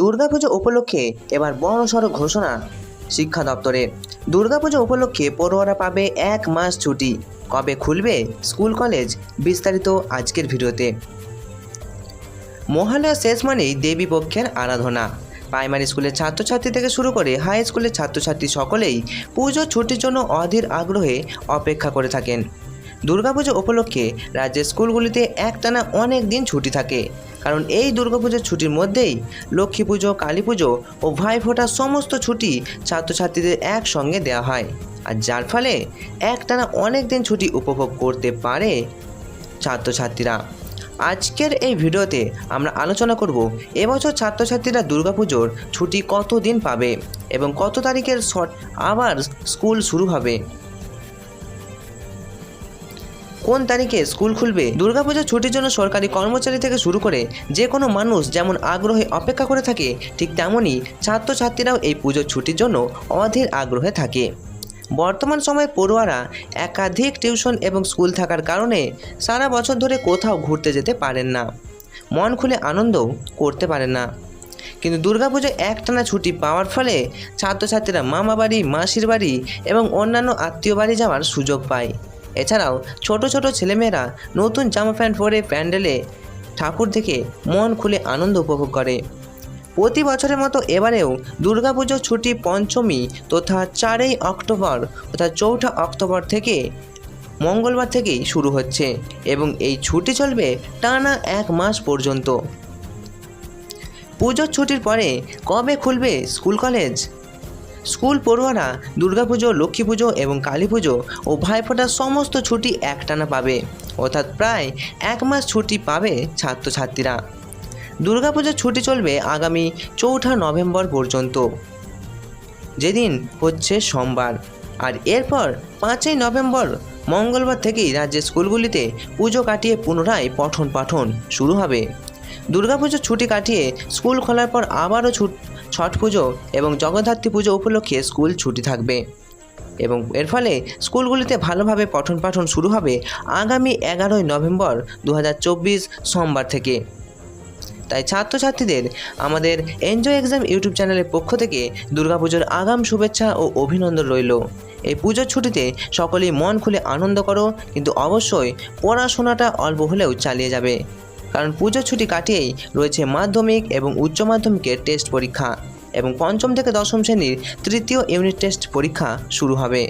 দুর্গাপুজো উপলক্ষে এবার বড়সড় ঘোষণা শিক্ষা দপ্তরের দুর্গাপুজো উপলক্ষে পড়ুয়ারা পাবে এক মাস ছুটি। কবে খুলবে স্কুল কলেজ বিস্তারিত আজকের ভিডিওতে। মহালয়া শেষ মানেই দেবী পক্ষের আরাধনা। প্রাইমারি স্কুলের ছাত্রছাত্রী থেকে শুরু করে হাই স্কুলের ছাত্রছাত্রী সকলেই পুজো ছুটির জন্য অধীর আগ্রহে অপেক্ষা করে থাকেন। দুর্গাপুজো উপলক্ষে রাজ্যের স্কুলগুলিতে একটানা অনেক দিন ছুটি থাকে। কারণ এই দুর্গাপুজোর ছুটির মধ্যেই লক্ষ্মী পুজো, কালী পুজো ও ভাইফোঁটার সমস্ত ছুটি ছাত্রছাত্রীদের একসঙ্গে দেওয়া হয়। আর যার ফলে একটানা অনেক দিন ছুটি উপভোগ করতে পারে ছাত্রছাত্রীরা। আজকের এই ভিডিওতে আমরা আলোচনা করব, এবছর ছাত্রছাত্রীরা দুর্গাপুজোর ছুটি কত দিন পাবে এবং কত তারিখের শর্ট আবার স্কুল শুরু হবে। কোন তারিখে স্কুল খুলবে? দুর্গাপুজোর ছুটির জন্য সরকারি কর্মচারী থেকে শুরু করে যে কোনো মানুষ যেমন আগ্রহে অপেক্ষা করে থাকে, ঠিক তেমনই ছাত্রছাত্রীরাও এই পুজোর ছুটির জন্য অধীর আগ্রহে থাকে। বর্তমান সময়ে পড়ুয়ারা একাধিক টিউশন এবং স্কুল থাকার কারণে সারা বছর ধরে কোথাও ঘুরতে যেতে পারেন না। মন খুলে আনন্দও করতে পারেন না। কিন্তু দুর্গাপুজোয় একটানা ছুটি পাওয়ার ফলে ছাত্রছাত্রীরা মামা বাড়ি মাসির বাড়ি এবং অন্যান্য আত্মীয় বাড়ি যাওয়ার সুযোগ পায়। এছাড়াও ছোট ছোট ছেলেমেয়েরা নতুন জামা প্যান্ট পরে প্যান্ডেলে ঠাকুর দেখে মন খুলে আনন্দ উপভোগ করে। প্রতি বছরের মতো এবারেও দুর্গাপুজোর ছুটি পঞ্চমী তথা চারই অক্টোবর অর্থাৎ চৌঠা অক্টোবর থেকে মঙ্গলবার থেকেই শুরু হচ্ছে এবং এই ছুটি চলবে টানা এক মাস পর্যন্ত। পুজোর ছুটির পরে কবে খুলবে স্কুল কলেজ? স্কুল পড়ুয়ারা, দুর্গাপুজো লক্ষ্মী পুজো এবং কালী পুজো ও ভাইফোঁটার সমস্ত ছুটি একটানা পাবে। অর্থাৎ প্রায় এক মাস ছুটি পাবে ছাত্রছাত্রীরা। দুর্গাপুজোর ছুটি চলবে আগামী চৌঠা নভেম্বর পর্যন্ত। যেদিন হচ্ছে সোমবার। আর এরপর পাঁচই নভেম্বর, মঙ্গলবার থেকেই রাজ্যের স্কুলগুলিতে পুজো কাটিয়ে পুনরায় পঠন পাঠন শুরু হবে। দুর্গাপুজোর ছুটি কাটিয়ে স্কুল খোলার পর আবারও ছুট ছট পুজো এবং জগদ্ধাত্রী পুজো উপলক্ষে স্কুল ছুটি থাকবে। এবং এর ফলে স্কুলগুলিতে ভালোভাবে পঠন পাঠন শুরু হবে আগামী এগারোই নভেম্বর দু হাজার চব্বিশ সোমবার থেকে। তাই ছাত্রছাত্রীদের আমাদের এনজয় এক্সাম ইউটিউব চ্যানেলের পক্ষ থেকে দুর্গাপুজোর আগাম শুভেচ্ছা ও অভিনন্দন রইল। এই পুজোর ছুটিতে সকলেই মন খুলে আনন্দ করো, কিন্তু অবশ্যই পড়াশোনাটা অল্প হলেও চালিয়ে যাবে। কারণ পুজো ছুটি কাটিয়েই রয়েছে মাধ্যমিক এবং উচ্চ মাধ্যমিকের টেস্ট পরীক্ষা এবং পঞ্চম থেকে দশম শ্রেণির তৃতীয় ইউনিট টেস্ট পরীক্ষা শুরু হবে।